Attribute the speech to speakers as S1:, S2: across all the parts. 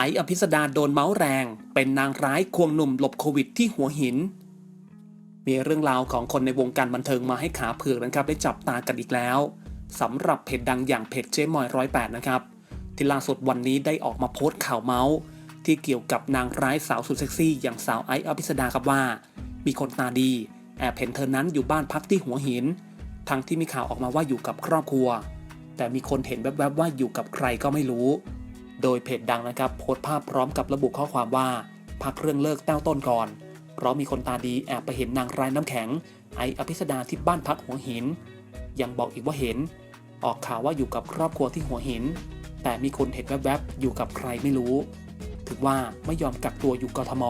S1: ไออภิสดาโดนเมาส์แรง เป็นนางร้ายควงหนุ่มหลบโควิดที่หัวหิน มีเรื่องราวของคนในวงการบันเทิงมาให้ขาเผือกนะครับได้จับตากันอีกแล้วสำหรับเพจดังอย่างเพจเจ๊มอยร้อยแปดนะครับ ที่ล่าสุดวันนี้ได้ออกมาโพสต์ข่าวเมาส์ ที่เกี่ยวกับนางร้ายสาวสุดเซ็กซี่ อย่างสาวไออภิสดาครับว่า มีคนตาดี แอบเห็นเธอนั้นอยู่บ้านพักที่หัวหิน ทั้งที่มีข่าวออกมาว่าอยู่กับครอบครัว แต่มีคนเห็นแวบๆว่าอยู่กับใครก็ไม่รู้ โดยเพจดังนะครับโพสต์ภาพพร้อมกับระบุข้อความว่า พักเรื่องเลิกเต้าต้นก่อน เพราะมีคนตาดีแอบไปเห็นนางร้ายน้ำแข็ง ไออภิสดาที่บ้านพักหัวหิน ยังบอกอีกว่าเห็น ออกข่าวว่าอยู่กับครอบครัวที่หัวหิน แต่มีคนเห็นแวบๆอยู่กับใครไม่รู้ ถือว่าไม่ยอมกักตัวอยู่กทม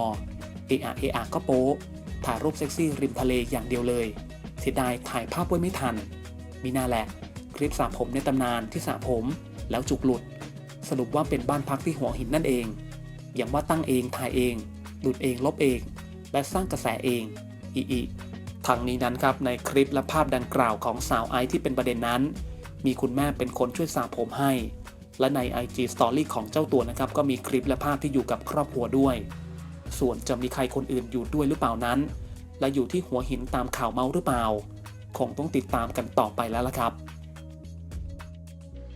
S1: เออะเออะก็โป๊ถ่ายรูปเซ็กซี่ริมทะเลอย่างเดียวเลย เสียดายถ่ายภาพไว้ไม่ทัน มีน่าแหละ คลิปสระผมในตำนานที่สระผม แล้วจุกหลุด สรุปว่าเป็นบ้านพักที่หัวหินนั่นเอง อย่างว่าตั้งเองถ่ายเอง หลุดเองลบเอง และสร้างกระแสเองอีอีทางนี้นั้นครับในคลิปและภาพดังกล่าวของสาวไอซ์ที่เป็นประเด็นนั้น มีคุณแม่เป็นคนช่วยสระผมให้ และใน IG Story ของเจ้าตัวนะครับก็มีคลิปและภาพที่อยู่กับครอบครัวด้วย ส่วนจะมีใครคนอื่นอยู่ด้วยหรือเปล่านั้น และอยู่ที่หัวหินตามข่าวเมาหรือเปล่า คงต้องติดตามกันต่อไปแล้วละครับ